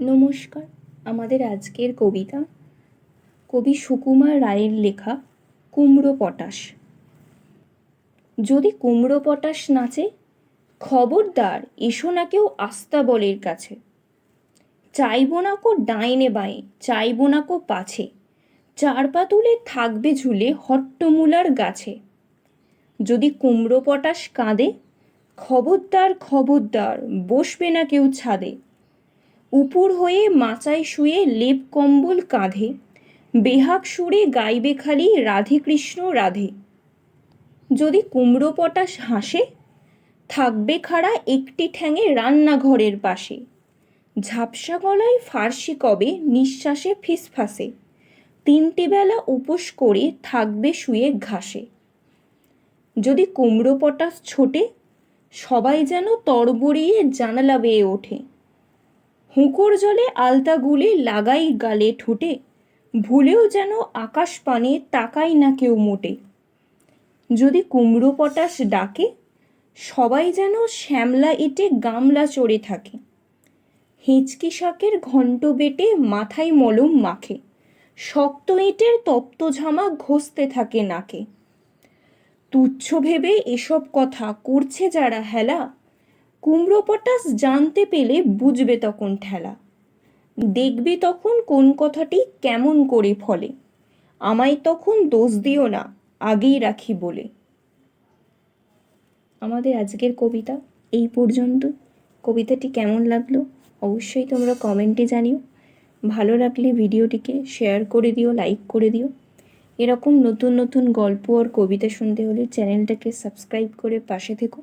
নমস্কার। আমাদের আজকের কবিতা, কবি সুকুমার রায়ের লেখা, কুমড়ো পটাশ। যদি কুমড়ো পটাশ নাচে, খবরদার এসো না কেউ আস্তাবলের কাছে। চাইব না কো ডাইনে বাঁয়ে, চাইব না কো পাছে। চার পা তুলে থাকবে ঝুলে হট্টমূলার গাছে। যদি কুমড়ো পটাশ কাঁদে, খবরদার খবরদার বসবে না কেউ ছাদে। উপুর হয়ে মাচায় শুয়ে লেপ কম্বল কাঁধে বেহাগ সুরে গাইবে খালি রাধে কৃষ্ণ রাধে। যদি কুমড়ো পটাশ হাসে, থাকবে খাড়া একটি ঠ্যাঙে রান্নাঘরের পাশে। ঝাপসা গলায় ফার্সি কবে, নিঃশ্বাসে ফিসফাসে। তিনটে বেলা উপোস করে থাকবে শুয়ে ঘাসে। যদি কুমড়ো পটাশ ছোটে, সবাই যেন তরবরিয়ে জানালা বেয়ে ওঠে। হুঁকোর জলে আলতা গুলে লাগাই গালে ঠোঁটে, ভুলেও যেন আকাশ পানে তাকাই না কেউ মোটে। যদি কুমড়ো পটাশ ডাকে, সবাই যেন শ্যামলা ইটে গামলা চড়ে থাকে। হেঁচকি শাকের ঘণ্ট বেটে মাথায় মলম মাখে, শক্ত ইটের তপ্ত ঝামা ঘষতে থাকে নাকে। তুচ্ছ ভেবে এসব কথা করছে যারা হেলা কুমড়ো জানতে পেলে বুঝবে তখন ঠেলা। দেখবে তখন কোন কথাটি কেমন করে ফলে। আমায় তখন দোষ দিও না, আগেই রাখি বলে। আমাদের আজকের কবিতা এই পর্যন্ত। কবিতাটি কেমন লাগল অবশ্যই তোমরা কমেন্টে জানিও। ভালো লাগলে ভিডিওটিকে শেয়ার করে দিও, লাইক করে দিও। এরকম নতুন নতুন গল্প আর কবিতা শুনতে হলে চ্যানেলটাকে সাবস্ক্রাইব করে পাশে থেকো।